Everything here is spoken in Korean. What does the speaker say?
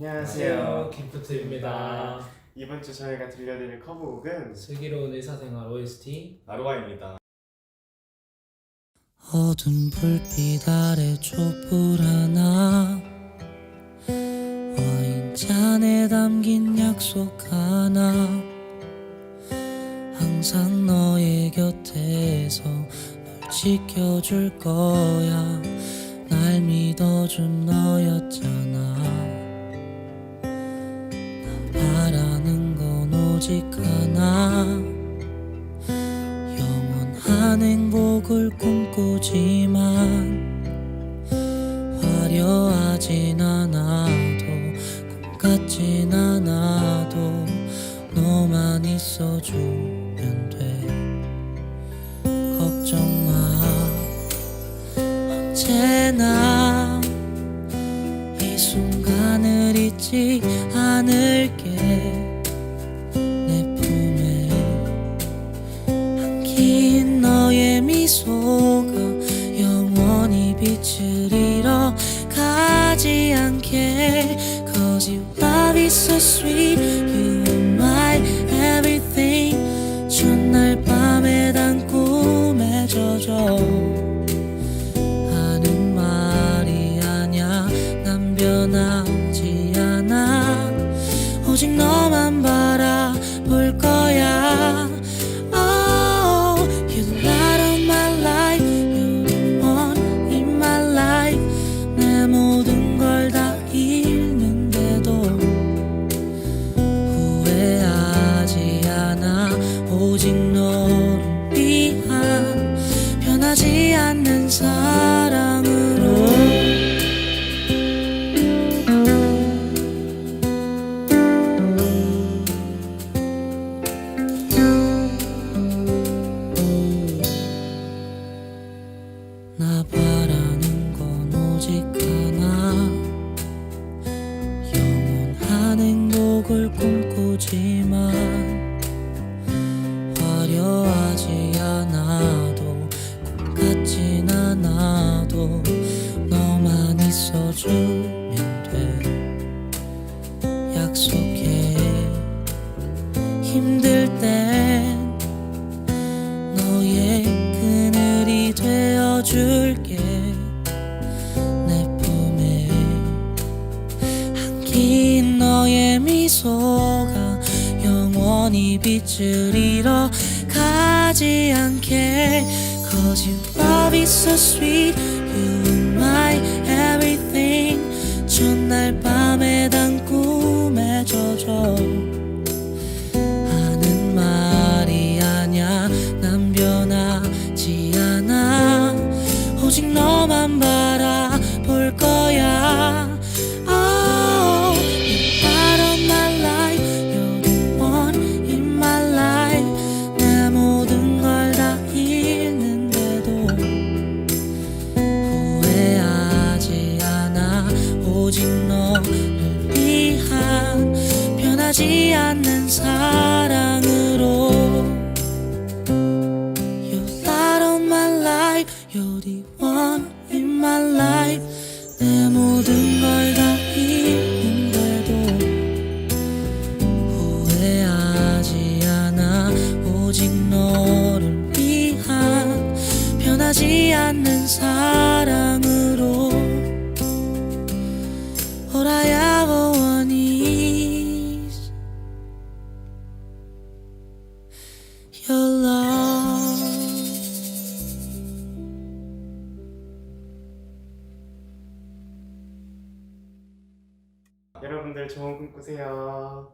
안녕하세요. 기프트입니다. 이번 주 저희가 들려드릴 커브곡은 슬기로운 의사생활 OST 아로하입니다. 어두운 불빛 아래 촛불 하나 와인잔에 담긴 약속 하나 항상 너의 곁에서 널 지켜줄 거야 날 믿어준 너였잖아 오직 하나 영원한 행복을 꿈꾸지만 화려하진 않아도 꿈 같진 않아도 너만 있어주면 돼. 걱정 마. 언제나 이 순간을 잊지 않게 Cause your is so sweet You 나 바라는 건 오직 하나. 영원한 행복을 꿈꾸지만 화려하지 않아도 꿈 같진 않아도 너만 있어주면 돼. 힘들 미소가 영원히 빛을 잃어 가지 않게 Cause your love is so sweet You are my everything 변하지 않는 사랑으로 You're light 내 모든 걸다 잃는데도 후회하지 않아 오직 너를 위한 변하지 않는 사랑으로 ever 여러분들 좋은 꿈 꾸세요.